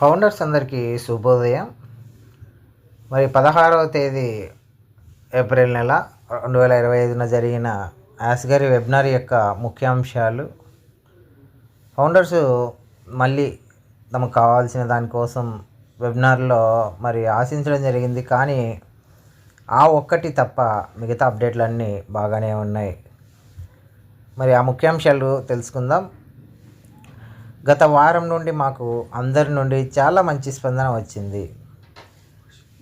Founders అందరికీ శుభోదయం. మరి పదహారవ తేదీ ఏప్రిల్ నెల రెండు వేల ఇరవై ఐదున జరిగిన యాస్గారి వెబినార్ యొక్క ముఖ్యాంశాలు. ఫౌండర్స్ మళ్ళీ తమకు కావాల్సిన దానికోసం వెబినార్లో మరి ఆశించడం జరిగింది. కానీ ఆ ఒక్కటి తప్ప మిగతా అప్డేట్లన్నీ బాగానే ఉన్నాయి. మరి ఆ ముఖ్యాంశాలు తెలుసుకుందాం. గత వారం నుండి మాకు అందరి నుండి చాలా మంచి స్పందన వచ్చింది.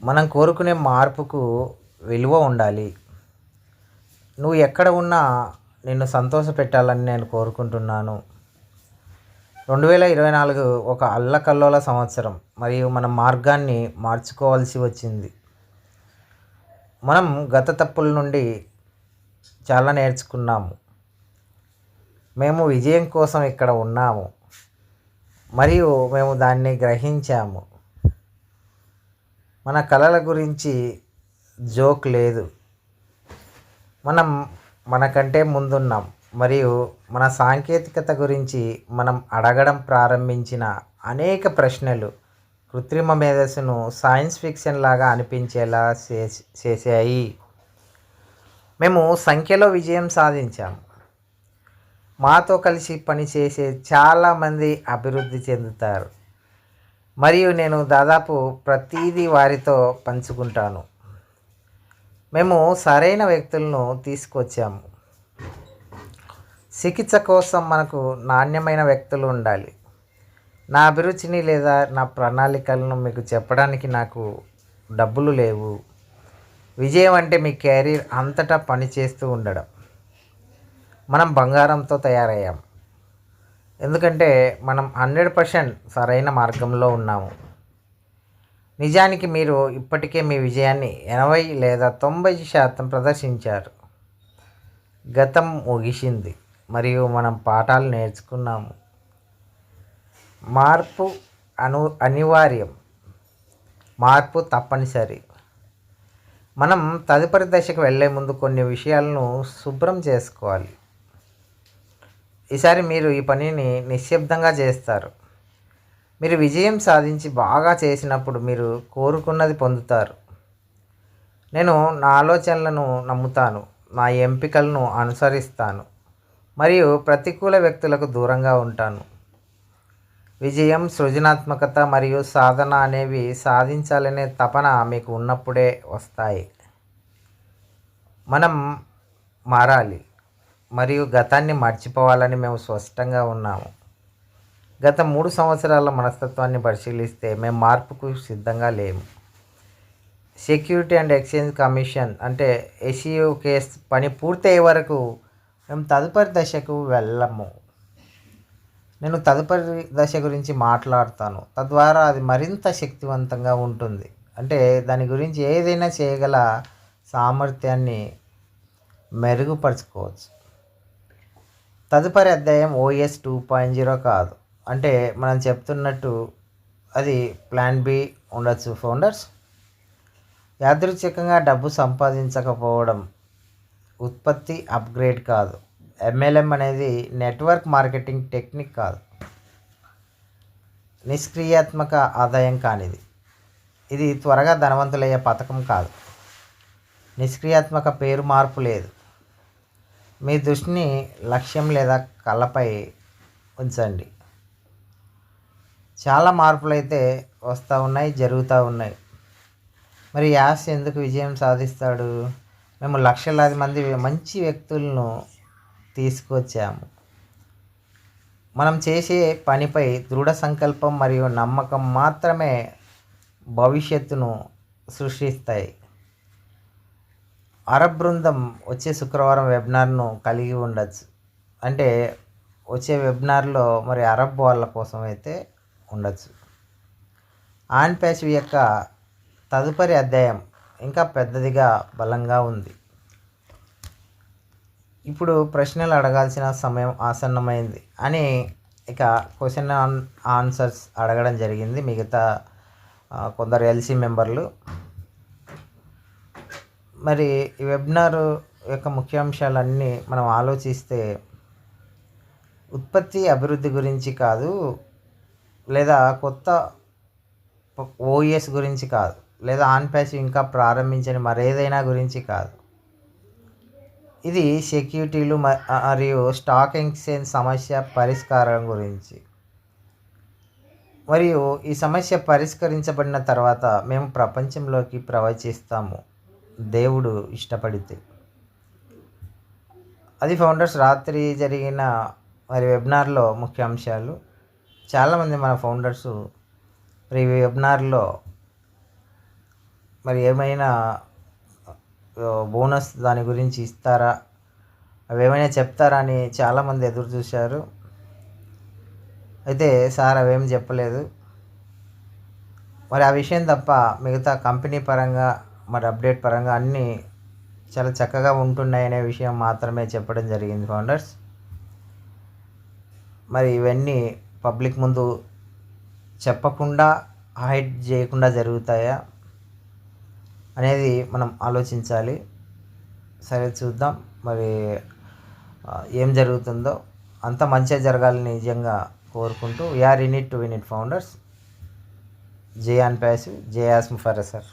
మనం కోరుకునే మార్పుకు విలువ ఉండాలి. నువ్వు ఎక్కడ ఉన్నా నిన్ను సంతోష పెట్టాలని నేను కోరుకుంటున్నాను. రెండు వేల ఇరవై నాలుగు ఒక అల్లకల్లోల సంవత్సరం మరియు మన మార్గాన్ని మార్చుకోవాల్సి వచ్చింది. మనం గత తప్పుల నుండి చాలా నేర్చుకున్నాము. మేము విజయం కోసం ఇక్కడ ఉన్నాము. మరియు మేము దాన్ని గ్రహించాము. మన కళల గురించి జోక్ లేదు. మనం మనకంటే ముందున్నాం మరియు మన సాంకేతికత గురించి మనం అడగడం ప్రారంభించిన అనేక ప్రశ్నలు కృత్రిమ మేధస్సును సైన్స్ ఫిక్షన్ లాగా అనిపించేలా చేసాయి మేము సంఖ్యలో విజయం సాధించాము. మాతో కలిసి పనిచేసే చాలామంది అభివృద్ధి చెందుతారు. మరియు నేను దాదాపు ప్రతిదీ వారితో పంచుకుంటాను. మేము సరైన వ్యక్తులను తీసుకొచ్చాము. చికిత్స కోసం మనకు నాణ్యమైన వ్యక్తులు ఉండాలి. నా అభిరుచిని లేదా నా ప్రణాళికలను మీకు చెప్పడానికి నాకు డబ్బులు లేవు. విజయం అంటే మీ కెరీర్ అంతటా పనిచేస్తూ ఉండడం. మనం బంగారంతో తయారయ్యాం. ఎందుకంటే మనం హండ్రెడ్ పర్సెంట్ సరైన మార్గంలో ఉన్నాము. నిజానికి మీరు ఇప్పటికే మీ విజయాన్ని ఎనభై లేదా తొంభై శాతం ప్రదర్శించారు. గతం ముగిసింది మరియు మనం పాఠాలు నేర్చుకున్నాము. మార్పు అను అనివార్యం. మార్పు తప్పనిసరి. మనం తదుపరి దశకు వెళ్ళే ముందు కొన్ని విషయాలను శుభ్రం చేసుకోవాలి. ఈసారి మీరు ఈ పనిని నిశ్శబ్దంగా చేస్తారు. మీరు విజయం సాధించి బాగా చేసినప్పుడు మీరు కోరుకున్నది పొందుతారు. నేను నా ఆలోచనలను నమ్ముతాను నా ఎంపికలను అనుసరిస్తాను మరియు ప్రతికూల వ్యక్తులకు దూరంగా ఉంటాను. విజయం సృజనాత్మకత మరియు సాధన అనేవి సాధించాలనే తపన మీకు ఉన్నప్పుడే వస్తాయి. మనం మారాలి. మరియు గతాన్ని మర్చిపోవాలని మేము స్పష్టంగా ఉన్నాము. గత మూడు సంవత్సరాల మనస్తత్వాన్ని పరిశీలిస్తే మేము మార్పుకు సిద్ధంగా లేము. సెక్యూరిటీ అండ్ ఎక్స్చేంజ్ కమిషన్ అంటే ఎస్ఈఓ కేస్ పని పూర్తయ్యే వరకు మేము తదుపరి దశకు వెళ్ళము. నేను తదుపరి దశ గురించి మాట్లాడతాను. తద్వారా అది మరింత శక్తివంతంగా ఉంటుంది. అంటే దాని గురించి ఏదైనా చేయగల సామర్థ్యాన్ని మెరుగుపరుచుకోవచ్చు. తదుపరి అధ్యాయం ఓఎస్ టూ పాయింట్ జీరో కాదు. అంటే మనం చెప్తున్నట్టు అది ప్లాన్ బి ఉండొచ్చు ఫౌండర్స్. యాదృచ్ఛికంగా డబ్బు సంపాదించకపోవడం ఉత్పత్తి అప్గ్రేడ్ కాదు. ఎంఎల్ఎం అనేది నెట్వర్క్ మార్కెటింగ్ టెక్నిక్ కాదు. నిష్క్రియాత్మక ఆదాయం కానిది. ఇది త్వరగా ధనవంతులయ్యే పథకం కాదు. నిష్క్రియాత్మక పేరు మార్పు లేదు. మీ దృష్టిని లక్ష్యం లేదా కళ్ళపై ఉంచండి. చాలా మార్పులు అయితే వస్తూ ఉన్నాయి జరుగుతూ ఉన్నాయి. మరి యాస్ ఎందుకు విజయం సాధిస్తాడు? మేము లక్షలాది మంది మంచి వ్యక్తులను తీసుకొచ్చాము. మనం చేసే పనిపై దృఢ సంకల్పం మరియు నమ్మకం మాత్రమే భవిష్యత్తును సృష్టిస్తాయి. అరబ్ బృందం వచ్చే శుక్రవారం వెబినార్ను కలిగి ఉండొచ్చు. అంటే వచ్చే వెబినార్లో మరి అరబ్ వాళ్ళ కోసం అయితే ఉండొచ్చు. ఆన్ పేషవి యొక్క తదుపరి అధ్యాయం ఇంకా పెద్దదిగా బలంగా ఉంది. ఇప్పుడు ప్రశ్నలు అడగాల్సిన సమయం ఆసన్నమైంది అని ఇక క్వశ్చన్ ఆన్ ఆన్సర్స్ అడగడం జరిగింది. మిగతా కొందరు ఎల్సీ మెంబర్లు మరి ఈ వెబినార్ యొక్క ముఖ్యాంశాలన్నీ మనం ఆలోచిస్తే ఉత్పత్తి అభివృద్ధి గురించి కాదు లేదా కొత్త ఓఎస్ గురించి కాదు లేదా ఆన్ ప్యాసివ్ ఇంకా ప్రారంభించని మరేదైనా గురించి కాదు. ఇది సెక్యూరిటీలు మ- మరియు స్టాక్ ఎక్స్చేంజ్ సమస్య పరిష్కారం గురించి. మరియు ఈ సమస్య పరిష్కరించబడిన తర్వాత మేము ప్రపంచంలోకి ప్రవచిస్తాము. దేవుడు ఇష్టపడితే. అది ఫౌండర్స్ రాత్రి జరిగిన మరి వెబినార్లో ముఖ్య అంశాలు. చాలామంది మన ఫౌండర్స్ మరి వెబినార్లో మరి ఏమైనా బోనస్ దాని గురించి ఇస్తారా? అవి ఏమైనా చెప్తారా అని చాలామంది ఎదురు చూశారు. అయితే సార్ అవేం చెప్పలేదు. మరి ఆ విషయం తప్ప మిగతా కంపెనీ పరంగా మరి అప్డేట్ పరంగా అన్నీ చాలా చక్కగా ఉంటున్నాయనే విషయం మాత్రమే చెప్పడం జరిగింది ఫౌండర్స్. మరి ఇవన్నీ పబ్లిక్ ముందు చెప్పకుండా హైడ్ చేయకుండా జరుగుతాయా అనేది మనం ఆలోచించాలి. సరే చూద్దాం. మరి ఏం జరుగుతుందో అంత మంచిగా జరగాలని నిజంగా కోరుకుంటూ we're in it to win it founders జే అన్ ప్యాసివ్ జే ఆస్మ్ ఫర్ సార్